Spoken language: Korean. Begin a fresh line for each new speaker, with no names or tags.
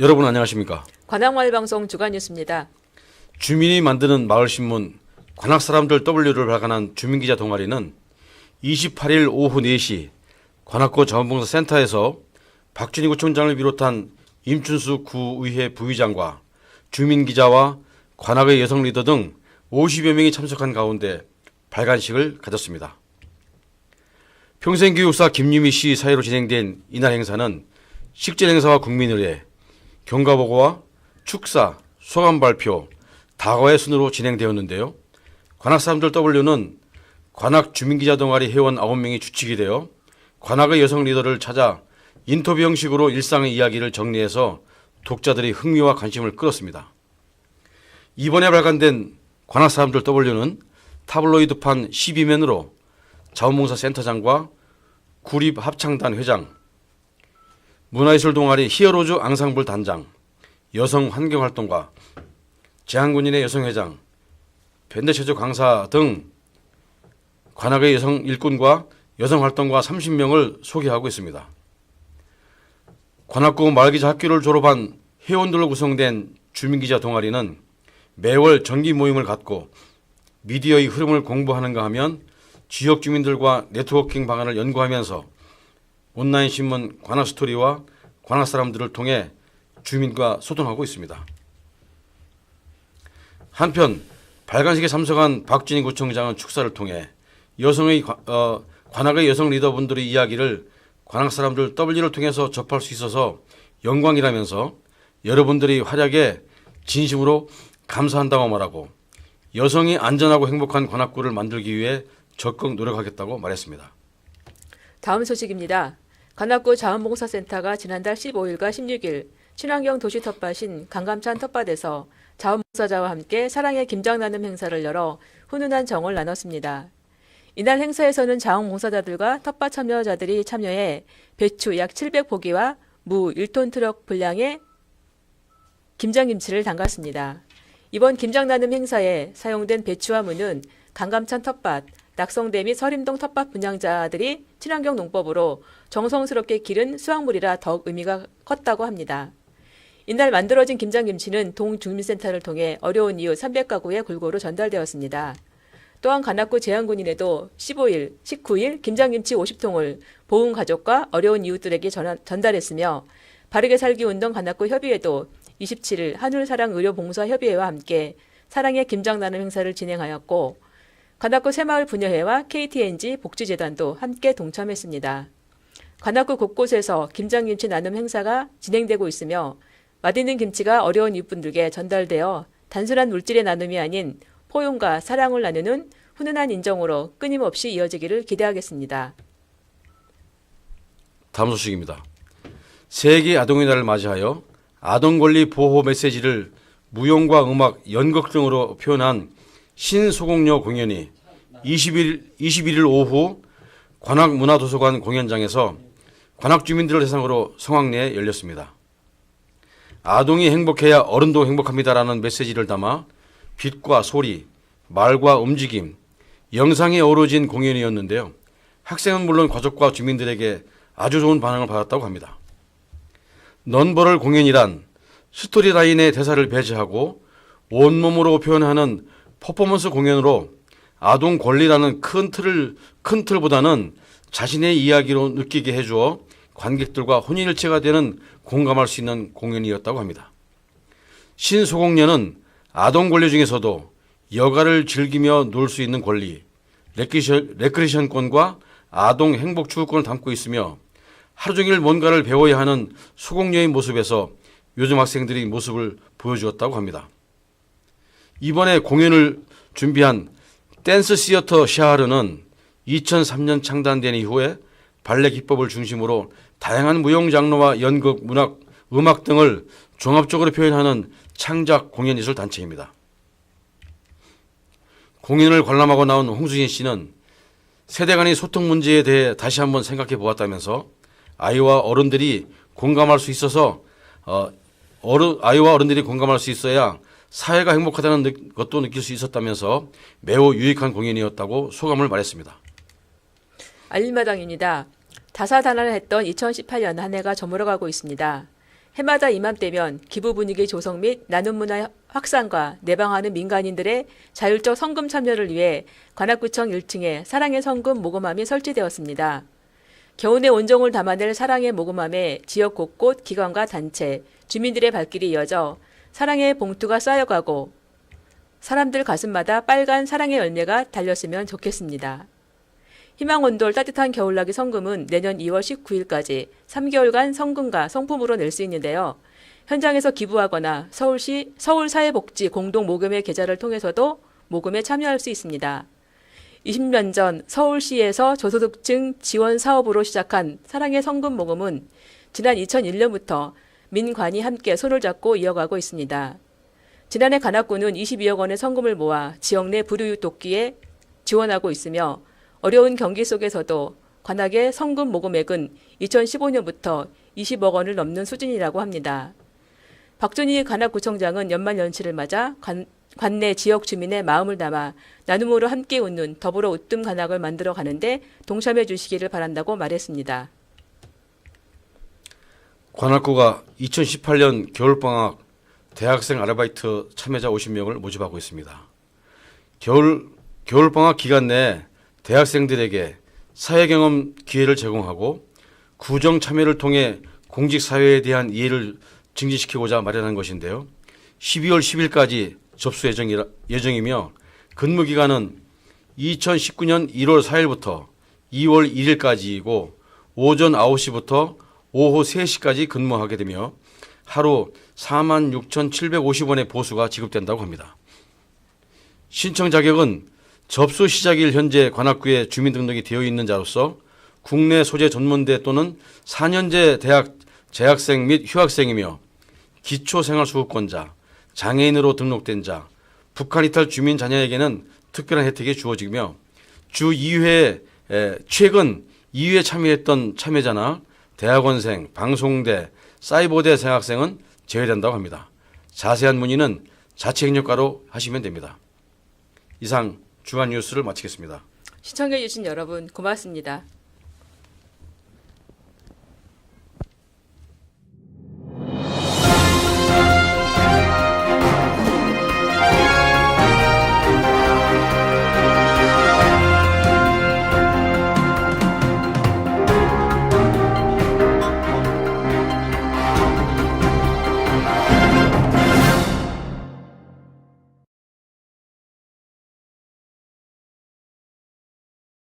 여러분 안녕하십니까?
관악마을 방송 주간 뉴스입니다.
주민이 만드는 마을 신문 관악 사람들 W를 발간한 주민 기자 동아리는 28일 오후 4시 관악구 자원봉사 센터에서 박준희 구청장을 비롯한 임춘수 구의회 부의장과 주민 기자와 관악의 여성 리더 등 50여 명이 참석한 가운데 발간식을 가졌습니다. 평생교육사 김유미 씨 사회로 진행된 이날 행사는 식전 행사와 국민의례, 경과보고와 축사, 소감 발표, 다과의 순으로 진행되었는데요. 관악 사람들 W는 관악 주민기자 동아리 회원 9명이 주축이 되어 관악의 여성 리더를 찾아 인터뷰 형식으로 일상의 이야기를 정리해서 독자들의 흥미와 관심을 끌었습니다. 이번에 발간된 관악 사람들 W는 타블로이드판 12면으로 자원봉사 센터장과 구립 합창단 회장, 문화예술 동아리 히어로즈 앙상블 단장, 여성 환경활동가, 제한군인의 여성회장, 밴드체조 강사 등 관악의 여성 일꾼과 여성활동가 30명을 소개하고 있습니다. 관악구 마을기자 학교를 졸업한 회원들로 구성된 주민기자 동아리는 매월 정기 모임을 갖고 미디어의 흐름을 공부하는가 하면 지역 주민들과 네트워킹 방안을 연구하면서 온라인 신문 관악 스토리와 관악 사람들을 통해 주민과 소통하고 있습니다. 한편 발간식에 참석한 박진희 구청장은 축사를 통해 여성의 관- 어, 관악의 여성 리더분들의 이야기를 관악 사람들 W를 통해서 접할 수 있어서 영광이라면서 여러분들의 활약에 진심으로 감사한다고 말하고 여성이 안전하고 행복한 관악구를 만들기 위해 적극 노력하겠다고 말했습니다.
다음 소식입니다. 관악구 자원봉사센터가 지난달 15일과 16일 친환경 도시 텃밭인 강감찬 텃밭에서 자원봉사자와 함께 사랑의 김장 나눔 행사를 열어 훈훈한 정을 나눴습니다. 이날 행사에서는 자원봉사자들과 텃밭 참여자들이 참여해 배추 약 700포기와 무 1톤 트럭 분량의 김장김치를 담갔습니다. 이번 김장 나눔 행사에 사용된 배추와 무는 강감찬 텃밭, 낙성대 및 서림동 텃밭 분양자들이 친환경 농법으로 정성스럽게 기른 수확물이라 더욱 의미가 컸다고 합니다. 이날 만들어진 김장김치는 동주민센터를 통해 어려운 이웃 300가구에 골고루 전달되었습니다. 또한 관악구 제한군인에도 15일, 19일 김장김치 50통을 보훈 가족과 어려운 이웃들에게 전하- 전달했으며 바르게 살기 운동 관악구 협의회도 27일 하늘사랑 의료봉사협의회와 함께 사랑의 김장 나눔 행사를 진행하였고 관악구 새마을 분여회와 KTNG 복지재단도 함께 동참했습니다. 관악구 곳곳에서 김장김치 나눔 행사가 진행되고 있으며 맛있는 김치가 어려운 이웃분들께 전달되어 단순한 물질의 나눔이 아닌 포용과 사랑을 나누는 훈훈한 인정으로 끊임없이 이어지기를 기대하겠습니다.
다음 소식입니다. 세계 아동의 날을 맞이하여 아동 권리 보호 메시지를 무용과 음악, 연극 등으로 표현한 신소공녀 공연이 21일, 21일 오후 관악문화도서관 공연장에서 관악 주민들을 대상으로 성황리에 열렸습니다. 아동이 행복해야 어른도 행복합니다라는 메시지를 담아 빛과 소리, 말과 움직임, 영상이 어우러진 공연이었는데요. 학생은 물론 가족과 주민들에게 아주 좋은 반응을 받았다고 합니다. 넌버럴 공연이란 스토리라인의 대사를 배제하고 온몸으로 표현하는 퍼포먼스 공연으로 아동 권리라는 큰 틀을 큰 틀보다는 자신의 이야기로 느끼게 해주어 관객들과 혼인일체가 되는 공감할 수 있는 공연이었다고 합니다. 신소공녀는 아동 권리 중에서도 여가를 즐기며 놀 수 있는 권리, 레크리션, 레크리션권과 아동 행복 추구권을 담고 있으며 하루 종일 뭔가를 배워야 하는 소공녀의 모습에서 요즘 학생들이 모습을 보여주었다고 합니다. 이번에 공연을 준비한 댄스 시어터 샤하르는 2003년 창단된 이후에 발레 기법을 중심으로 다양한 무용 장르와 연극, 문학, 음악 등을 종합적으로 표현하는 창작 공연 예술 단체입니다. 공연을 관람하고 나온 홍수진 씨는 세대 간의 소통 문제에 대해 다시 한번 생각해 보았다면서 아이와 어른들이 공감할 수 있어서 어, 어른, 아이와 어른들이 공감할 수 있어야 사회가 행복하다는 느- 것도 느낄 수 있었다면서 매우 유익한 공연이었다고 소감을 말했습니다.
알림마당입니다. 다사다난했던 2018년 한 해가 저물어가고 있습니다. 해마다 이맘때면 기부 분위기 조성 및 나눔 문화 확산과 내방하는 민간인들의 자율적 성금 참여를 위해 관악구청 1층에 사랑의 성금 모금함이 설치되었습니다. 겨우내 온정을 담아낼 사랑의 모금함에 지역 곳곳 기관과 단체, 주민들의 발길이 이어져 사랑의 봉투가 쌓여가고 사람들 가슴마다 빨간 사랑의 열매가 달렸으면 좋겠습니다. 희망온돌 따뜻한 겨울나기 성금은 내년 2월 19일까지 3개월간 성금과 성품으로 낼 수 있는데요. 현장에서 기부하거나 서울시 서울사회복지 공동 모금의 계좌를 통해서도 모금에 참여할 수 있습니다. 20년 전 서울시에서 저소득층 지원 사업으로 시작한 사랑의 성금 모금은 지난 2001년부터 민관이 함께 손을 잡고 이어가고 있습니다. 지난해 관악구는 22억 원의 성금을 모아 지역 내 불우유 돕기에 지원하고 있으며 어려운 경기 속에서도 관악의 성금 모금액은 2015년부터 20억 원을 넘는 수준이라고 합니다. 박준희 관악구청장은 연말 연시를 맞아 관, 관내 지역 주민의 마음을 담아 나눔으로 함께 웃는 더불어 웃뜸 관악을 만들어 가는데 동참해 주시기를 바란다고 말했습니다.
관악구가 2018년 겨울방학 대학생 아르바이트 참여자 50명을 모집하고 있습니다. 겨울, 겨울방학 기간 내에 대학생들에게 사회경험 기회를 제공하고 구정 참여를 통해 공직사회에 대한 이해를 증진시키고자 마련한 것인데요. 12월 10일까지 접수 예정이라, 예정이며 근무 기간은 2019년 1월 4일부터 2월 1일까지이고 오전 9시부터 오후 3시까지 근무하게 되며 하루 46,750원의 보수가 지급된다고 합니다. 신청 자격은 접수 시작일 현재 관악구에 주민등록이 되어 있는 자로서 국내 소재 전문대 또는 4년제 대학 재학생 및 휴학생이며 기초생활수급권자, 장애인으로 등록된 자, 북한 이탈 주민 자녀에게는 특별한 혜택이 주어지며 주 2회 최근 2회 참여했던 참여자나 대학원생, 방송대, 사이버대 재학생은 제외된다고 합니다. 자세한 문의는 자치행정과로 하시면 됩니다. 이상 주간 뉴스를 마치겠습니다.
시청해 주신 여러분 고맙습니다.